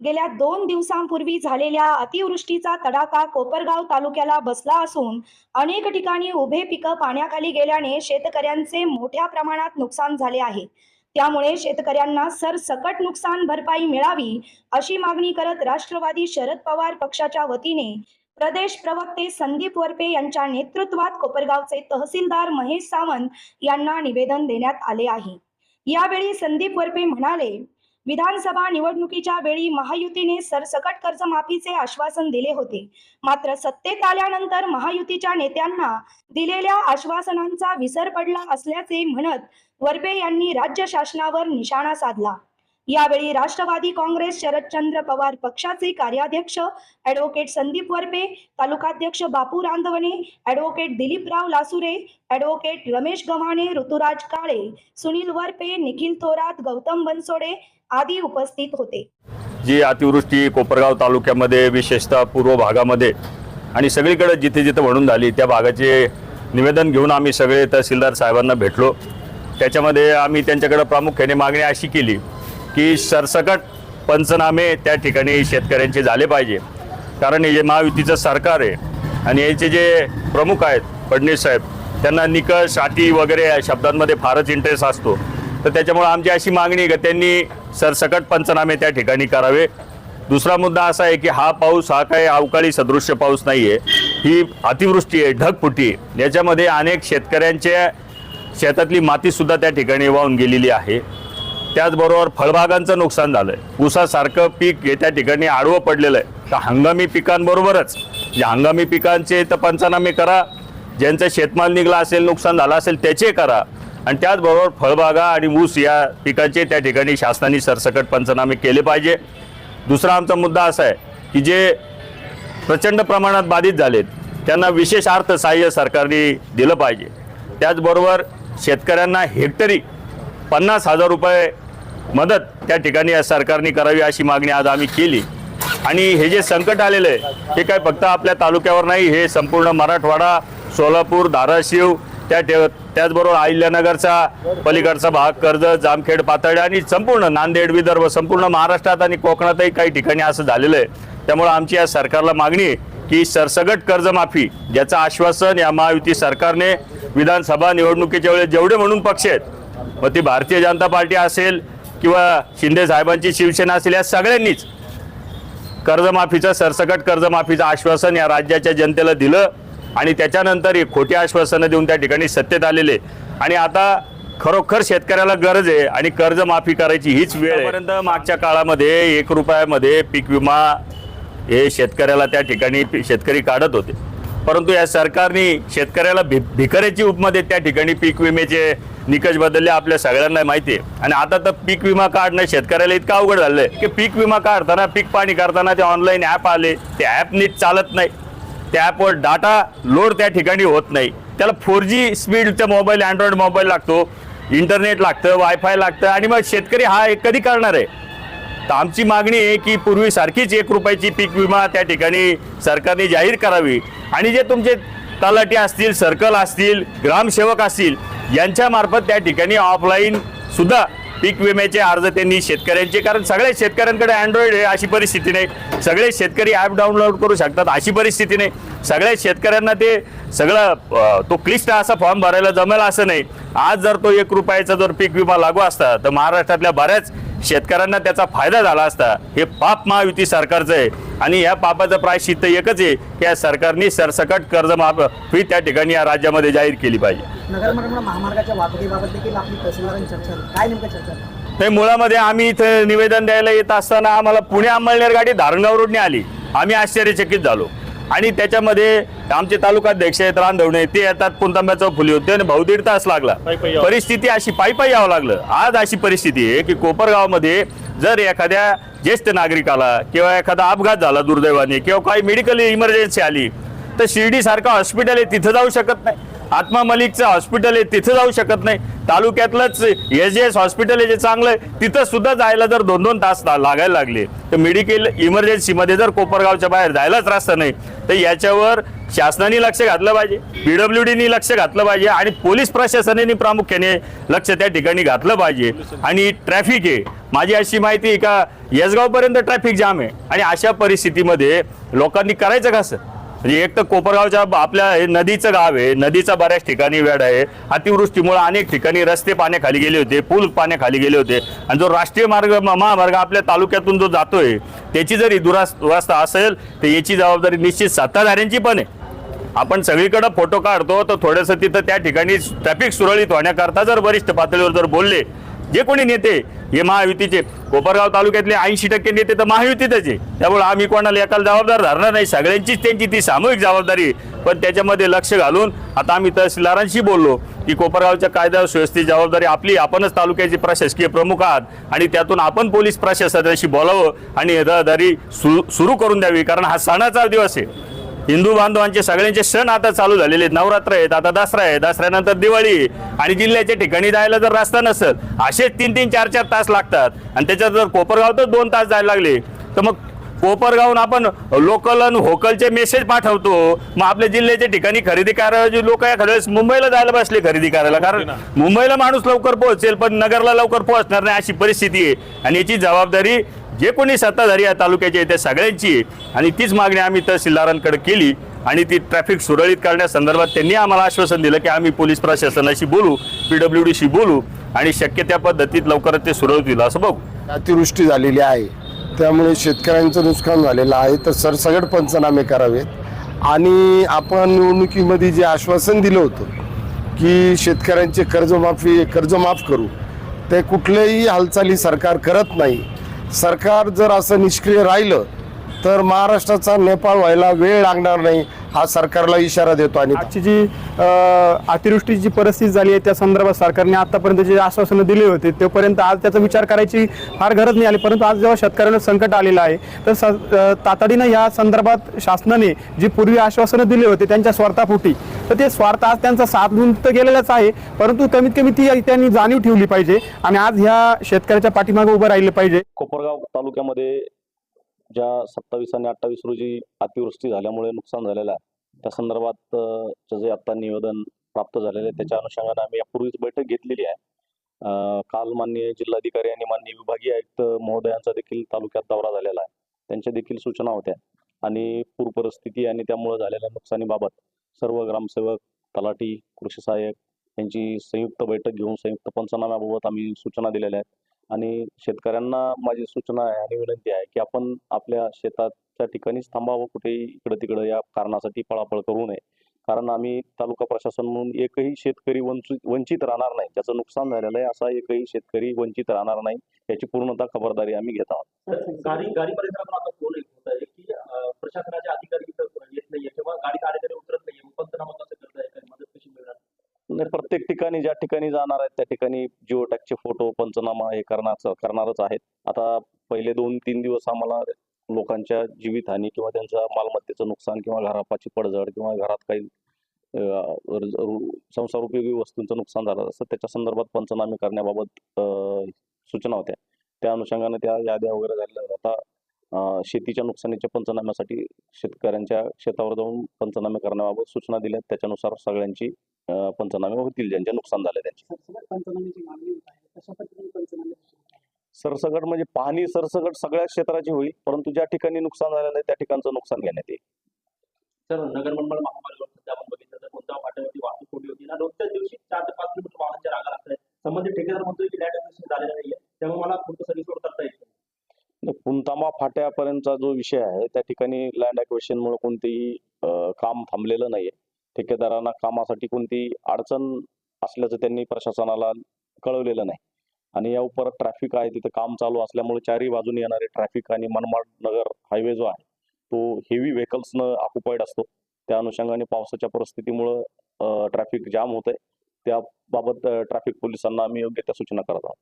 गेल्या दोन दिवसांपूर्वी झालेल्या अतिवृष्टीचा तडाखा कोपरगाव तालुक्याला बसला असून अनेक ठिकाणी उभे पिकं पाण्याखाली गेल्याने शेतकऱ्यांचे मोठ्या प्रमाणात नुकसान झाले आहे. त्यामुळे शेतकऱ्यांना सरसकट नुकसान भरपाई मिळावी अशी मागणी करत राष्ट्रवादी शरद पवार पक्षाच्या वतीने प्रदेश प्रवक्ते संदीप वरपे यांच्या नेतृत्वात कोपरगावचे तहसीलदार महेश सावंत यांना निवेदन देण्यात आले आहे. यावेळी संदीप वरपे म्हणाले विधानसभा निवडणुकीच्या वेळी महायुतीने सरसकट कर्जमाफीचे आश्वासन दिले होते. मात्र सत्तेत आल्यानंतर महायुतीच्या नेत्यांना दिलेल्या आश्वासनांचा विसर पडला असल्याचे म्हणत वरपे यांनी राज्य शासनावर निशाणा साधला. यावेळी राष्ट्रवादी काँग्रेस शरदचंद्र पवार पक्षाचे कार्याध्यक्ष ॲडव्होकेट संदीप वरपे तालुकाध्यक्ष बापू रांधवणे ॲडव्होकेट दिलीपराव लासुरे ॲडव्होकेट रमेश गव्हाणे ऋतुराज काळे सुनील वरपे निखिल थोरात गौतम बनसोडे आदी उपस्थित होते. जी अतिवृष्टी कोपरगाव तालुक्यामध्ये विशेषतः पूर्व भागामध्ये आणि सगळीकडे जिथे जिथे म्हणून झाली त्या भागाचे निवेदन घेऊन आम्ही सगळे तहसीलदार साहेबांना भेटलो. त्याच्यामध्ये आम्ही त्यांच्याकडे प्रामुख्याने मागणी अशी केली की सरसकट पंचनामे त्या ठिकाणी शेतकऱ्यांचे झाले पाहिजे. कारण हे जे महायुतीचं सरकार आहे आणि याचे जे प्रमुख आहेत फडणवीस साहेब त्यांना निकष अटी वगैरे या शब्दांमध्ये फारच इंटरेस्ट असतो. तर त्याच्यामुळे आमची अशी मागणी आहे की त्यांनी सरसकट पंचनामे त्या ठिकाणी करावे. दुसरा मुद्दा असा आहे की हा पाऊस हा काही अवकाळी सदृश्य पाऊस नाही आहे ही अतिवृष्टी आहे ढगफुटी आहे. याच्यामध्ये अनेक शेतकऱ्यांच्या शेतातली मातीसुद्धा त्या ठिकाणी वाहून गेलेली आहे. त्याचबरोबर फळबागांचं नुकसान झालं आहे ऊसासारखं पीक हे त्या ठिकाणी आडवं पडलेलं आहे. तर हंगामी पिकांबरोबरच या हंगामी पिकांचे तर पंचनामे करा. ज्यांचं शेतमाल निघला असेल नुकसान झालं असेल त्याचे करा. आणि त्याचबरोबर फळबागा आणि ऊस या पिकांचे त्या ठिकाणी शासनाने सरसकट पंचनामे केले पाहिजे. दुसरा आमचा मुद्दा असा आहे की जे प्रचंड प्रमाणात बाधित झालेत त्यांना विशेष अर्थ सहाय्य सरकारने दिलं पाहिजे. त्याचबरोबर शेतकऱ्यांना हेक्टरी पन्नास हजार रुपये मदत त्या ठिकाणी या सरकारने करावी अशी मागणी आज आम्ही केली. आणि हे जे संकट आलेलं आहे हे काय फक्त आपल्या तालुक्यावर नाही हे संपूर्ण मराठवाडा सोलापूर धाराशिव त्या ठेव त्याचबरोबर अहिल्यानगरचा पलीकडचा भाग कर्जत जामखेड पातळी आणि संपूर्ण नांदेड विदर्भ संपूर्ण महाराष्ट्रात आणि कोकणातही काही ठिकाणी असं झालेलं आहे. त्यामुळं आमची या सरकारला मागणी आहे की सरसगट कर्जमाफी ज्याचं आश्वासन या महायुती सरकारने विधानसभा निवडणुकीच्या वेळेस जेवढे म्हणून पक्ष आहेत मग ती भारतीय जनता पार्टी असेल किंवा शिंदे साहेबांची शिवसेना असेल या सगळ्यांनीच कर्जमाफीचं सरसकट कर्जमाफीचं आश्वासन या राज्याच्या जनतेला दिलं आणि त्याच्यानंतर ही खोटी आश्वासनं देऊन त्या ठिकाणी सत्तेत आलेले. आणि आता खरोखर शेतकऱ्याला गरज आहे आणि कर्जमाफी करायची हीच वेळ पर्यंत मागच्या काळामध्ये एक रुपयामध्ये पीक विमा हे शेतकऱ्याला त्या ठिकाणी शेतकरी काढत होते. परंतु या सरकारने शेतकऱ्याला भि भिकाऱ्याची उपमा देत त्या ठिकाणी पीक विम्याचे निकष बदलले आपल्या सगळ्यांना माहिती आहे. आणि आता तर पीक विमा काढणं शेतकऱ्याला इतकं अवघड झालं आहे की पीक विमा काढताना पीक पाणी करताना ते ऑनलाईन ॲप आले. ते ॲप नीट चालत नाही. त्या ॲपवर डाटा लोड त्या ठिकाणी होत नाही. त्याला फोर जी स्पीडचा मोबाईल अँड्रॉइड मोबाईल लागतो. इंटरनेट लागतं वायफाय लागतं. आणि मग शेतकरी हा एक कधी करणार आहे? तर आमची मागणी आहे की पूर्वीसारखीच एक रुपयाची पीक विमा त्या ठिकाणी सरकारने जाहीर करावी. आणि जे तुमचे तलाठी असतील सर्कल असतील ग्रामसेवक असतील यांच्यामार्फत त्या ठिकाणी ऑफलाईन सुद्धा पीक विम्याचे अर्ज त्यांनी शेतकऱ्यांचे कारण सगळ्या शेतकऱ्यांकडे अँड्रॉइड आहे अशी परिस्थिती नाही. सगळे शेतकरी ॲप डाउनलोड करू शकतात अशी परिस्थिती नाही. सगळ्या शेतकऱ्यांना ते सगळं तो क्लिष्ट असा फॉर्म भरायला जमेल असं नाही. आज जर तो एक रुपयाचा जर पीक विमा लागू असता तर महाराष्ट्रातल्या बऱ्याच शेतकऱ्यांना त्याचा फायदा झाला असता हे पाप महायुती सरकारचं आहे. आणि या पापाचं प्रायश्चित्त एकच आहे की या सरकारने सरसकट कर्ज माफ फी त्या ठिकाणी या राज्यामध्ये जाहीर केली पाहिजे. नगर मराठवाडा महामार्गाच्या वाहतुकीबाबत देखील आपली तहसीलदारांची चर्चा झाली काय नेमकं चर्चा झाली? नाही मुळामध्ये आम्ही इथं निवेदन द्यायला येत असताना आम्हाला पुणे अंमळनेर गाडी धारणगाव रोडने आली. आम्ही आश्चर्यचकित झालो. आणि त्याच्यामध्ये आमचे तालुकाध्यक्ष आहेत रांधवणे ते येतात पुंतांब्याचं फुली होते आणि भाऊ दीड तास लागला. परिस्थिती अशी पायी पायी यावं लागलं. आज अशी परिस्थिती आहे की कोपरगावमध्ये जर एखाद्या ज्येष्ठ नागरिकाला किंवा एखादा अपघात झाला दुर्दैवाने किंवा काही मेडिकल इमर्जन्सी आली तर शिर्डी सारखं हॉस्पिटल आहे तिथं जाऊ शकत नाही. आत्मा मलिकचं हॉस्पिटल आहे तिथं जाऊ शकत नाही. तालुक्यातलंच एस एस हॉस्पिटल आहे जे चांगलं आहे तिथं सुद्धा जायला जर दोन दोन तास लागायला लागले तर मेडिकल इमर्जन्सीमध्ये जर कोपरगावच्या बाहेर जायलाच रस्ता नाही तर याच्यावर शासनाने लक्ष घातलं पाहिजे पीडब्ल्यू डीनी लक्ष घातलं पाहिजे आणि पोलीस प्रशासनाने प्रामुख्याने लक्ष त्या ठिकाणी घातलं पाहिजे. आणि ट्रॅफिक आहे. माझी अशी माहिती आहे का येसगावपर्यंत ट्रॅफिक जाम आहे. आणि अशा परिस्थितीमध्ये लोकांनी करायचं कसं? म्हणजे एक तर कोपरगावच्या आपल्या हे नदीचं गाव आहे नदीचा बऱ्याच ठिकाणी वेळ आहे अतिवृष्टीमुळे अनेक ठिकाणी रस्ते पाण्याखाली गेले होते पूल पाण्याखाली गेले होते. आणि जो राष्ट्रीय मार्ग महामार्ग आपल्या तालुक्यातून जो जातोय त्याची जरी दुरास दुरास्ता असेल तर याची जबाबदारी निश्चित सत्ताधाऱ्यांची पण आहे. आपण सगळीकडे फोटो काढतो तर थोडंसं तिथं त्या ठिकाणी ट्रॅफिक सुरळीत होण्याकरता जर वरिष्ठ पातळीवर जर बोलले हे कोणी नेते? हे महायुतीचे. कोपरगाव तालुक्यातले ऐंशी टक्के नेते तर महायुतीतच आहे. त्यामुळे आम्ही कोणाला एकाला जबाबदार धरणार नाही. सगळ्यांचीच त्यांची ती सामूहिक जबाबदारी पण त्याच्यामध्ये लक्ष घालून आता आम्ही तहसीलदारांशी बोललो की कोपरगावच्या कायदा सुव्यवस्थेची जबाबदारी आपली. आपणच तालुक्याचे प्रशासकीय प्रमुख आहात आणि त्यातून आपण पोलीस प्रशासनाशी बोलावं आणि रहदारी सुरू सुरू करून द्यावी. कारण हा सणाचा दिवस आहे. हिंदू बांधवांचे सगळ्यांचे सण आता चालू झालेले आहेत. नवरात्र आहेत आता दसरा आहे. दसऱ्यानंतर दिवाळी. आणि जिल्ह्याच्या ठिकाणी जायला जर रस्ता नसेल असेच तीन तीन चार चार तास लागतात. आणि त्याच्यात जर कोपरगाव तर दोन तास जायला लागले. तर मग कोपरगावून आपण लोकल आणि होकलचे मेसेज पाठवतो. मग आपल्या जिल्ह्याच्या ठिकाणी खरेदी करायची लोक एखाद्या वेळेस मुंबईला जायला बसले खरेदी करायला. कारण मुंबईला माणूस लवकर पोहोचेल पण नगरला लवकर पोहोचणार नाही अशी परिस्थिती आहे. आणि याची जबाबदारी जे कोणी सत्ताधारी या तालुक्याचे आहे त्या सगळ्यांची आहे आणि तीच मागणी आम्ही तहसीलदारांकडे केली आणि ती ट्रॅफिक सुरळीत करण्यासंदर्भात त्यांनी आम्हाला आश्वासन दिलं की आम्ही पोलीस प्रशासनाशी बोलू पी डब्ल्यू डीशी बोलू आणि शक्य त्या पद्धतीत लवकरच ते सुरळीत होईल. असं बघू. अतिवृष्टी झालेली आहे. त्यामुळे शेतकऱ्यांचं नुकसान झालेलं आहे. तर सरसगट पंचनामे करावेत. आणि आपण निवडणुकीमध्ये जे आश्वासन दिलं होतं की शेतकऱ्यांचे कर्जमाफी कर्ज माफ करू ते कुठल्याही हालचाली सरकार करत नाही. सरकार जर असं निष्क्रिय राहिलं तर महाराष्ट्राचा नेपाळ व्हायला वेळ लागणार नाही हा सरकारला इशारा देतो आणि आजची जी अतिवृष्टीची जी परिस्थिती झाली आहे त्या संदर्भात सरकारने आतापर्यंत जे आश्वासनं दिली होती तोपर्यंत आज त्याचा विचार करायची फार गरज नाही आली. परंतु आज जेव्हा शेतकऱ्यांना संकट आलेलं आहे तर स- तातडीनं या संदर्भात शासनाने जी पूर्वी आश्वासनं दिली होती त्यांच्या स्वार्थापोटी तर ते स्वार्थ आज त्यांचा साधून तर गेलेलाच आहे. परंतु कमीत कमी ती त्यांनी जाणीव ठेवली पाहिजे आणि आज ह्या शेतकऱ्याच्या पाठीमागे उभं राहिलं पाहिजे. कोपरगाव तालुक्यामध्ये ज्या सत्तावीस आणि अठ्ठावीस रोजी अतिवृष्टी झाल्यामुळे नुकसान झालेलं आहे त्या संदर्भात जे आता निवेदन प्राप्त झालेलं आहे त्याच्या अनुषंगाने आम्ही यापूर्वीच बैठक घेतलेली आहे. काल माननीय जिल्हाधिकारी आणि माननीय विभागीय आयुक्त महोदयांचा देखील तालुक्यात दौरा झालेला आहे. त्यांच्या देखील सूचना होत्या आणि पूर परिस्थिती आणि त्यामुळे झालेल्या नुकसानीबाबत सर्व ग्रामसेवक तलाठी कृषी सहाय्यक यांची संयुक्त बैठक घेऊन संयुक्त पंचनाम्याबाबत आम्ही सूचना दिलेल्या आहेत. आणि शेतकऱ्यांना माझी सूचना आहे आणि विनंती आहे की आपण आपल्या शेताच्या ठिकाणीच थांबावं कुठेही इकडं तिकडं या कारणासाठी पळापळ करू नये. कारण आम्ही तालुका प्रशासन म्हणून एकही शेतकरी वंचित वंचित राहणार नाही. ज्याचं नुकसान झालेलं आहे असा एकही शेतकरी वंचित राहणार नाही याची पूर्णतः खबरदारी आम्ही घेत आहोत. प्रशासनाचे अधिकारी येत नाही किंवा गाडी आले तरी उतरत नाहीये मग पंचनामा कसं करताय काय मदत कशी मिळणार नाही, प्रत्येक ठिकाणी ज्या ठिकाणी जाणार आहेत त्या ठिकाणी जिओ टॅगचे फोटो पंचनामा हे करणार करणारच आहेत. आता पहिले दोन तीन दिवस आम्हाला लोकांच्या जीवितहानी किंवा त्यांच्या मालमत्तेचं नुकसान किंवा घरापाची पडझड किंवा घरात काही संसार उपयोगी वस्तूंचं नुकसान झालं असं त्याच्या संदर्भात पंचनामे करण्याबाबत सूचना होत्या. त्या अनुषंगाने त्या याद्या वगैरे झालेल्या आता शेतीच्या नुकसानीच्या पंचनाम्यासाठी शेतकऱ्यांच्या शेतावर जाऊन पंचनामे करण्याबाबत सूचना दिल्या त्याच्यानुसार सगळ्यांची पंचनामे होतील ज्यांचे नुकसान झाले त्यांचे. सरसकट म्हणजे पाहणी सरसकट सगळ्या क्षेत्राची होईल परंतु ज्या ठिकाणी नुकसान झालेलं आहे त्या ठिकाणचं नुकसान घेण्यात येईल. सर नगर मंडळ महामार्गावर सध्या आपण बघितलं तर कोणत्या फाट्यावरती वाहतूक कोंडी होती. ना रोजच्या दिवशी चार ते पाच किलोमीटर वाहनांच्या रागा लागतात संबंधित ठेकेदार म्हणतोय की लँड ऍक्विजिशन झालेलं नाहीये. त्यामुळे मला फक्त सर्व्हिस रोड करता येईल. पुणतांबा फाट्यापर्यंतचा जो विषय आहे त्या ठिकाणी लँड मुळे कोणतेही काम थांबलेलं नाहीये. ठेकेदारांना कामासाठी कोणती अडचण असल्याचं त्यांनी प्रशासनाला कळवलेलं नाही. आणि या उपर ट्रॅफिक आहे तिथं काम चालू असल्यामुळे चारही बाजूने येणारे ट्रॅफिक आणि मनमाड नगर हायवे जो आहे तो हेवी व्हेकल्सनं ऑक्युपाईड असतो. त्या अनुषंगाने पावसाच्या परिस्थितीमुळं ट्रॅफिक जाम होत आहे त्याबाबत ट्रॅफिक पोलिसांना आम्ही योग्य त्या सूचना करत आहोत.